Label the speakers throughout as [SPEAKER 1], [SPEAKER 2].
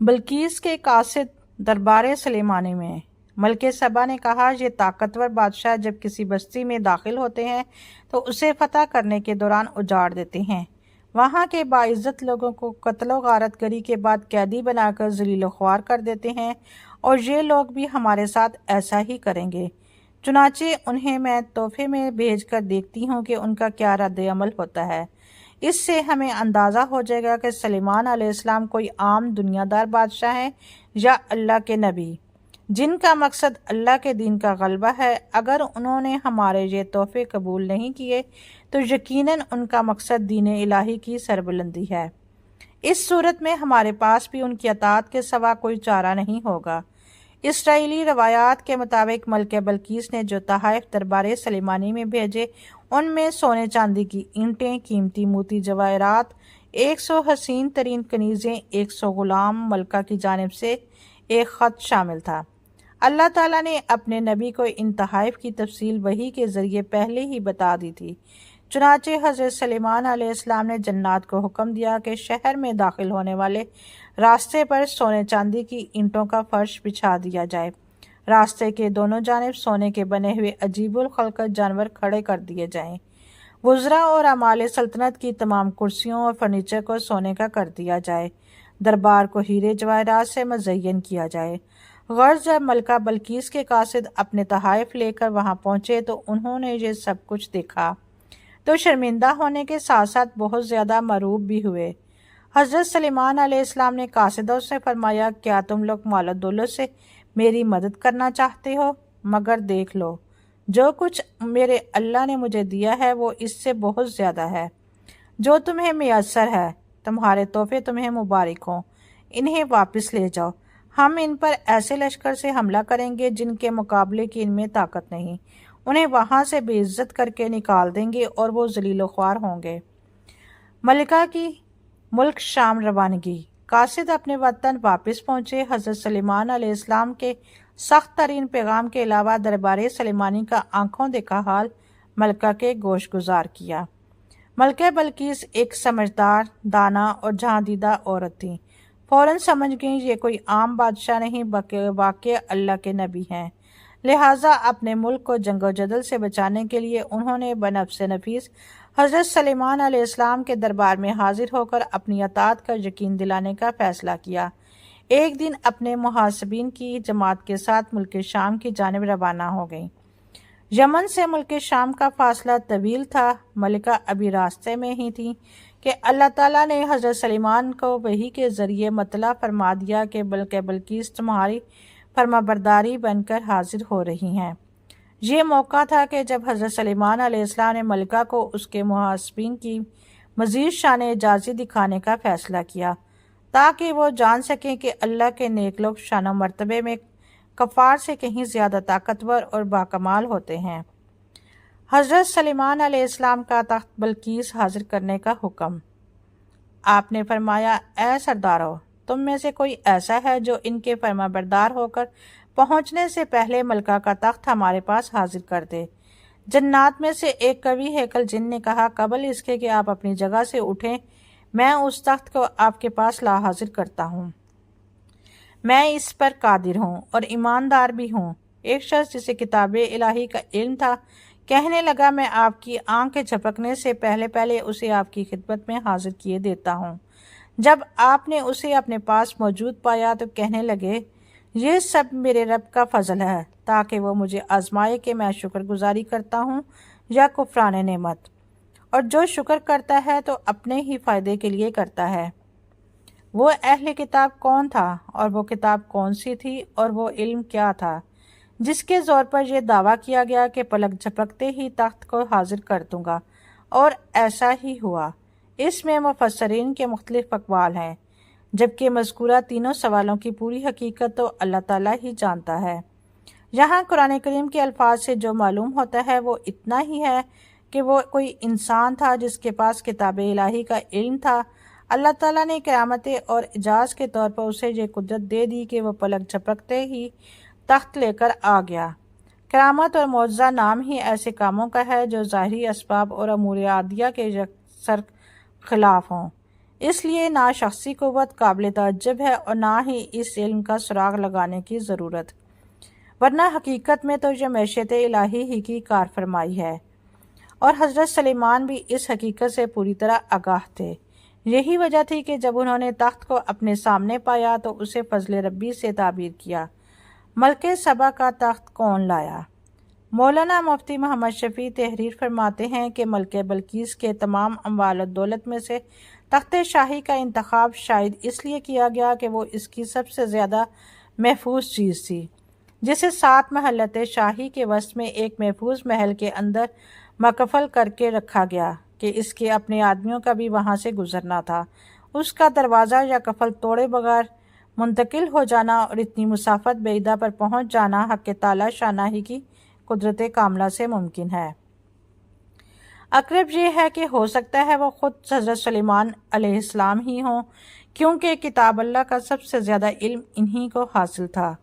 [SPEAKER 1] بلکیس کے قاصد دربار سلیمانی میں۔ ملک سبا نے کہا، یہ طاقتور بادشاہ جب کسی بستی میں داخل ہوتے ہیں، تو اسے فتح کرنے کے دوران اجاڑ دیتے ہیں۔ وہاں کے باعزت لوگوں کو قتل و غارت گری کے بعد قیدی بنا کر ذلیل و خوار کر دیتے ہیں، اور یہ لوگ بھی ہمارے ساتھ ایسا ہی کریں گے۔ چنانچہ انہیں میں تحفے میں بھیج کر دیکھتی ہوں کہ ان کا کیا رد عمل ہوتا ہے۔ اس سے ہمیں اندازہ ہو جائے گا کہ سلیمان علیہ السلام کوئی عام دنیا دار بادشاہ ہیں یا اللہ کے نبی۔ جن کا مقصد اللہ کے دین کا غلبہ ہے، اگر انہوں نے ہمارے یہ تحفے قبول نہیں کیے، تو یقیناً ان کا مقصد دین الہی کی سربلندی ہے۔ اس صورت میں ہمارے پاس بھی ان کی اطاعت کے سوا کوئی چارہ نہیں ہوگا۔ اسرائیلی روایات کے مطابق ملکہ بلکیس نے جو تحائف دربار سلیمانی میں بھیجے ان میں سونے چاندی کی اینٹیں، قیمتی موتی جواہرات، ایک سو حسین ترین کنیزیں، ایک سو غلام ملکہ کی جانب سے ایک خط شامل تھا۔ اللہ تعالیٰ نے اپنے نبی کو ان تحائف کی تفصیل وہی کے ذریعے پہلے ہی بتا دی تھی۔ چنانچہ حضرت سلیمان علیہ السلام نے جنات کو حکم دیا کہ شہر میں داخل ہونے والے راستے پر سونے چاندی کی اینٹوں کا فرش بچھا دیا جائے۔ راستے کے دونوں جانب سونے کے بنے ہوئے عجیب الخلقت جانور کھڑے کر دیے جائیں۔ وزرا اور امال سلطنت کی تمام کرسیوں اور فرنیچر کو سونے کا کر دیا جائے۔ دربار کو ہیرے جواہرات سے مزین کیا جائے۔ غرض جب ملکہ بلکیس کے قاصد اپنے تحائف لے کر وہاں پہنچے تو انہوں نے یہ سب کچھ دیکھا۔ تو شرمندہ ہونے کے ساتھ ساتھ بہت زیادہ مروب بھی ہوئے۔ حضرت سلیمان علیہ السلام نے قاصدوں سے فرمایا، کیا تم لوگ مال و دولت سے میری مدد کرنا چاہتے ہو، مگر دیکھ لو، جو کچھ میرے اللہ نے مجھے دیا ہے، وہ اس سے بہت زیادہ ہے۔ جو تمہیں میسر ہے، تمہارے تحفے تمہیں مبارک ہوں۔ انہیں واپس لے جاؤ۔ ہم ان پر ایسے لشکر سے حملہ کریں گے جن کے مقابلے کی ان میں طاقت نہیں۔ انہیں وہاں سے بے عزت کر کے نکال دیں گے اور وہ ذلیل و خوار ہوں گے۔ ملکہ کی ملک شام روانگی۔ قاصد اپنے وطن واپس پہنچے۔ حضرت سلیمان علیہ السلام کے سخت ترین پیغام کے علاوہ دربار سلیمانی کا آنکھوں دیکھا حال ملکہ کے گوش گزار کیا۔ ملکہ بلکیس ایک سمجھدار، دانا اور جہاں دیدہ عورت تھی۔ فوراً سمجھ گئیں، یہ کوئی عام بادشاہ نہیں، بلکہ واقع اللہ کے نبی ہیں۔ لہٰذا اپنے ملک کو جنگ و جدل سے بچانے کے لیے انہوں نے بنفس نفیس حضرت سلیمان علیہ السلام کے دربار میں حاضر ہو کر اپنی اطاعت کا یقین دلانے کا فیصلہ کیا۔ ایک دن اپنے محاسبین کی جماعت کے ساتھ ملک شام کی جانب روانہ ہو گئیں۔ یمن سے ملک شام کا فاصلہ طویل تھا، ملکہ ابھی راستے میں ہی تھی کہ اللہ تعالیٰ نے حضرت سلیمان کو وہی کے ذریعے مطلع فرما دیا کہ بلکہ بلکیس تمہاری فرما برداری بن کر حاضر ہو رہی ہیں۔ یہ موقع تھا کہ جب حضرت سلیمان علیہ السلام نے ملکہ کو اس کے محاسبین کی مزید شان اجازی دکھانے کا فیصلہ کیا، تاکہ وہ جان سکیں کہ اللہ کے نیک لوگ شان و مرتبے میں کفار سے کہیں زیادہ طاقتور اور باکمال ہوتے ہیں۔ حضرت سلیمان علیہ السلام کا تخت بلکیس حاضر کرنے کا حکم۔ آپ نے فرمایا، اے سردارو، تم میں سے کوئی ایسا ہے جو ان کے فرما بردار ہو کر پہنچنے سے پہلے ملکہ کا تخت ہمارے پاس حاضر کر دے۔ جنات میں سے ایک کبھی ہیکل جن نے کہا، قبل اس کے کہ آپ اپنی جگہ سے اٹھیں، میں اس تخت کو آپ کے پاس لا حاضر کرتا ہوں۔ میں اس پر قادر ہوں اور ایماندار بھی ہوں۔ ایک شخص جسے کتاب الہی کا علم تھا، کہنے لگا، میں آپ کی آنکھ کے جھپکنے سے پہلے پہلے اسے آپ کی خدمت میں حاضر کیے دیتا ہوں۔ جب آپ نے اسے اپنے پاس موجود پایا تو کہنے لگے یہ سب میرے رب کا فضل ہے، تاکہ وہ مجھے آزمائے کہ میں شکر گزاری کرتا ہوں یا کفران نعمت۔ اور جو شکر کرتا ہے تو اپنے ہی فائدے کے لیے کرتا ہے۔ وہ اہل کتاب کون تھا اور وہ کتاب کون سی تھی اور وہ علم کیا تھا؟ جس کے زور پر یہ دعویٰ کیا گیا کہ پلک جھپکتے ہی تخت کو حاضر کر دوں گا۔ اور ایسا ہی ہوا۔ اس میں مفسرین کے مختلف اقوال ہیں۔ جبکہ مذکورہ تینوں سوالوں کی پوری حقیقت تو اللہ تعالیٰ ہی جانتا ہے۔ یہاں قرآن کریم کے الفاظ سے جو معلوم ہوتا ہے وہ اتنا ہی ہے کہ وہ کوئی انسان تھا جس کے پاس کتاب الہی کا علم تھا۔ اللہ تعالیٰ نے قیامت اور اجاز کے طور پر اسے یہ قدرت دے دی کہ وہ پلک جھپکتے ہی تخت لے کر آ گیا۔ کرامت اور معجزہ نام ہی ایسے کاموں کا ہے جو ظاہری اسباب اور امور عادیہ کے سر خلاف ہوں۔ اس لیے نہ شخصی قوت قابل تعجب ہے اور نہ ہی اس علم کا سراغ لگانے کی ضرورت۔ ورنہ حقیقت میں تو یہ معیشت الہی ہی کی کار فرمائی ہے۔ اور حضرت سلیمان بھی اس حقیقت سے پوری طرح آگاہ تھے۔ یہی وجہ تھی کہ جب انہوں نے تخت کو اپنے سامنے پایا تو اسے فضل ربی سے تعبیر کیا۔ ملک سبا کا تخت کون لایا؟ مولانا مفتی محمد شفیع تحریر فرماتے ہیں کہ ملک بلکیس کے تمام اموال و دولت میں سے تخت شاہی کا انتخاب شاید اس لیے کیا گیا کہ وہ اس کی سب سے زیادہ محفوظ چیز تھی، جسے سات محلت شاہی کے وسط میں ایک محفوظ محل کے اندر مکفل کر کے رکھا گیا کہ اس کے اپنے آدمیوں کا بھی وہاں سے گزرنا تھا۔ اس کا دروازہ یا کفل توڑے بغیر منتقل ہو جانا اور اتنی مسافت بیدہ پر پہنچ جانا حق تعالی شانہ ہی کی قدرت کاملہ سے ممکن ہے۔ اقرب یہ ہے کہ ہو سکتا ہے وہ خود حضرت سلیمان علیہ السلام ہی ہوں، کیونکہ کتاب اللہ کا سب سے زیادہ علم انہی کو حاصل تھا۔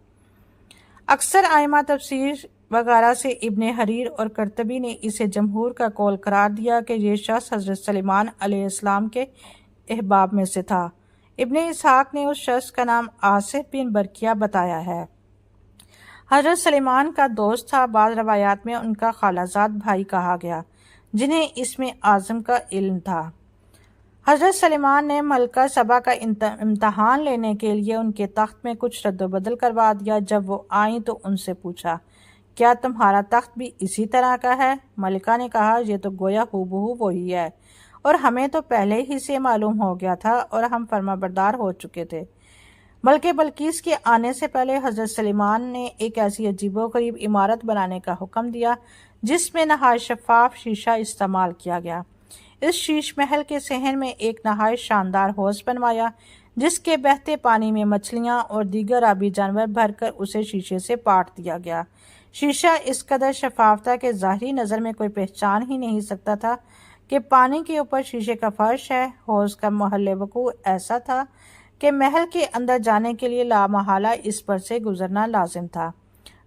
[SPEAKER 1] اکثر آئمہ تفسیر وغیرہ سے ابن حریر اور کرتبی نے اسے جمہور کا قول قرار دیا کہ یہ شخص حضرت سلیمان علیہ السلام کے احباب میں سے تھا۔ ابن اسحاق نے اس شخص کا نام آصف بن برکیہ بتایا ہے۔ حضرت سلیمان کا دوست تھا، بعض روایات میں ان کا خالہ زاد بھائی کہا گیا۔ جنہیں اس میں اعظم کا علم تھا۔ حضرت سلیمان نے ملکہ صبا کا امتحان لینے کے لیے ان کے تخت میں کچھ رد و بدل کروا دیا۔ جب وہ آئیں تو ان سے پوچھا، کیا تمہارا تخت بھی اسی طرح کا ہے؟ ملکہ نے کہا، یہ تو گویا ہو بہو وہی ہے۔ اور ہمیں تو پہلے ہی سے معلوم ہو گیا تھا اور ہم فرما بردار ہو چکے تھے۔ بلکہ بلکیس کے آنے سے پہلے حضرت سلیمان نے ایک ایسی عجیب و غریب عمارت بنانے کا حکم دیا جس میں نہایت شفاف شیشہ استعمال کیا گیا۔ اس شیش محل کے صحن میں ایک نہایت شاندار حوض بنوایا، جس کے بہتے پانی میں مچھلیاں اور دیگر آبی جانور بھر کر اسے شیشے سے پاٹ دیا گیا۔ شیشہ اس قدر شفاف تھا کہ ظاہری نظر میں کوئی پہچان ہی نہیں سکتا تھا کہ پانی کے اوپر شیشے کا فرش ہے۔ حوض کا محل وقوع ایسا تھا کہ محل کے اندر جانے کے لیے لامحالہ اس پر سے گزرنا لازم تھا۔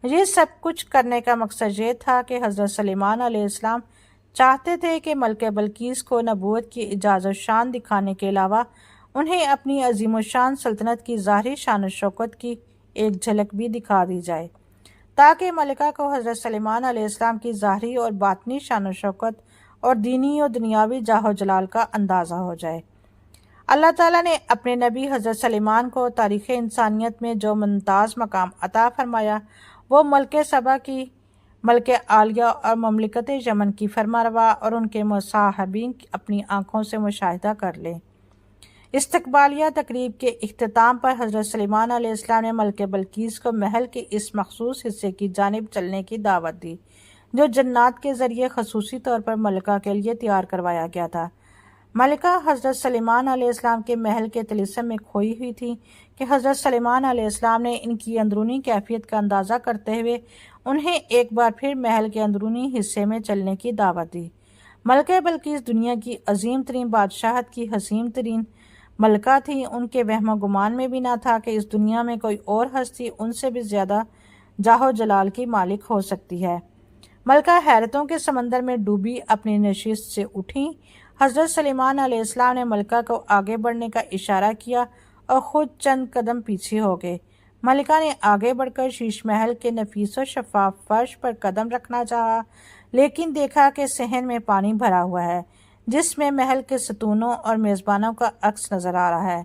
[SPEAKER 1] یہ سب کچھ کرنے کا مقصد یہ تھا کہ حضرت سلیمان علیہ السلام چاہتے تھے کہ ملک بلکیس کو نبوت کی اجازت شان دکھانے کے علاوہ انہیں اپنی عظیم و شان سلطنت کی ظاہری شان و شوکت کی ایک جھلک بھی دکھا دی جائے۔ تاکہ ملکہ کو حضرت سلیمان علیہ السلام کی ظاہری اور باطنی شان و شوکت اور دینی و دنیاوی جاہ و جلال کا اندازہ ہو جائے۔ اللہ تعالیٰ نے اپنے نبی حضرت سلیمان کو تاریخ انسانیت میں جو ممتاز مقام عطا فرمایا وہ ملک صبا کی ملک عالیہ اور مملکت یمن کی فرما روا اور ان کے مصاحبین اپنی آنکھوں سے مشاہدہ کر لیں۔ استقبالیہ تقریب کے اختتام پر حضرت سلیمان علیہ السلام نے ملک بلکیز کو محل کے اس مخصوص حصے کی جانب چلنے کی دعوت دی، جو جنات کے ذریعے خصوصی طور پر ملکہ کے لیے تیار کروایا گیا تھا۔ ملکہ حضرت سلیمان علیہ السلام کے محل کے تلسم میں کھوئی ہوئی تھی کہ حضرت سلیمان علیہ السلام نے ان کی اندرونی کیفیت کا اندازہ کرتے ہوئے انہیں ایک بار پھر محل کے اندرونی حصے میں چلنے کی دعوت دی۔ ملکہ بلکہ اس دنیا کی عظیم ترین بادشاہت کی حسین ترین ملکہ تھی۔ ان کے وہم و گمان میں بھی نہ تھا کہ اس دنیا میں کوئی اور ہستی ان سے بھی زیادہ جاہو جلال کی مالک ہو سکتی ہے۔ ملکہ حیرتوں کے سمندر میں ڈوبی اپنی نشست سے اٹھیں حضرت سلیمان علیہ السلام نے ملکہ کو آگے بڑھنے کا اشارہ کیا اور خود چند قدم پیچھے ہو گئے۔ ملکہ نے آگے بڑھ کر شیش محل کے نفیس و شفاف فرش پر قدم رکھنا چاہا، لیکن دیکھا کہ صحن میں پانی بھرا ہوا ہے، جس میں محل کے ستونوں اور میزبانوں کا عکس نظر آ رہا ہے۔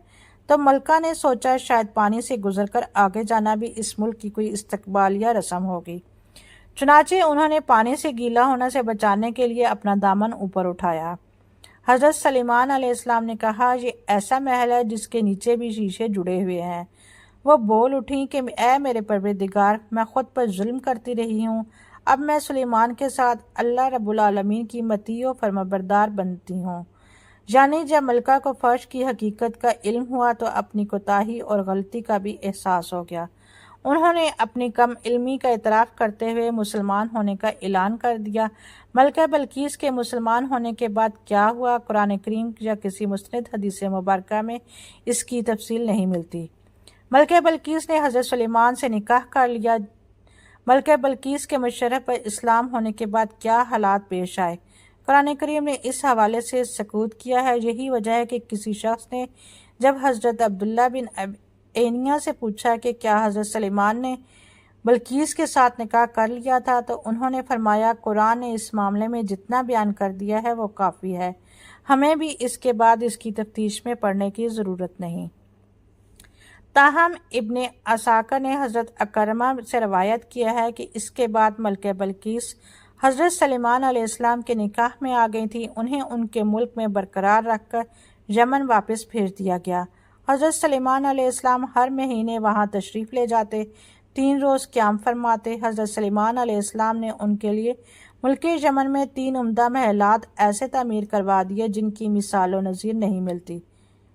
[SPEAKER 1] تو ملکہ نے سوچا شاید پانی سے گزر کر آگے جانا بھی اس ملک کی کوئی استقبالیہ رسم ہوگی۔ چنانچہ انہوں نے پانی سے گیلا ہونے سے بچانے کے لیے اپنا دامن اوپر اٹھایا۔ حضرت سلیمان علیہ السلام نے کہا، یہ ایسا محل ہے جس کے نیچے بھی شیشے جڑے ہوئے ہیں۔ وہ بول اٹھیں کہ، اے میرے پروردگار، میں خود پر ظلم کرتی رہی ہوں۔ اب میں سلیمان کے ساتھ اللہ رب العالمین کی متی و فرمبردار بنتی ہوں۔ یعنی جب ملکہ کو فرش کی حقیقت کا علم ہوا تو اپنی کوتاہی اور غلطی کا بھی احساس ہو گیا۔ انہوں نے اپنی کم علمی کا اعتراف کرتے ہوئے مسلمان ہونے کا اعلان کر دیا۔ ملکہ بلکیس کے مسلمان ہونے کے بعد کیا ہوا؟ قرآن کریم یا کسی مستند حدیث مبارکہ میں اس کی تفصیل نہیں ملتی۔ ملکہ بلکیس نے حضرت سلیمان سے نکاح کر لیا۔ ملکہ بلکیس کے مشرف پر اسلام ہونے کے بعد کیا حالات پیش آئے؟ قرآن کریم نے اس حوالے سے سکوت کیا ہے، یہی وجہ ہے کہ کسی شخص نے جب حضرت عبداللہ بن اینیا سے پوچھا کہ کیا حضرت سلیمان نے بلکیس کے ساتھ نکاح کر لیا تھا، تو انہوں نے فرمایا، قرآن نے اس معاملے میں جتنا بیان کر دیا ہے وہ کافی ہے۔ ہمیں بھی اس کے بعد اس کی تفتیش میں پڑھنے کی ضرورت نہیں۔ تاہم، ابن اساکر نے حضرت اکرمہ سے روایت کیا ہے کہ اس کے بعد ملکہ بلکیس حضرت سلیمان علیہ السلام کے نکاح میں آ گئی تھی انہیں ان کے ملک میں برقرار رکھ کر یمن واپس بھیج دیا گیا۔ حضرت سلیمان علیہ السلام ہر مہینے وہاں تشریف لے جاتے، تین روز قیام فرماتے۔ حضرت سلیمان علیہ السلام نے ان کے لیے ملک یمن میں تین عمدہ محلات ایسے تعمیر کروا دیے جن کی مثال و نظیر نہیں ملتی۔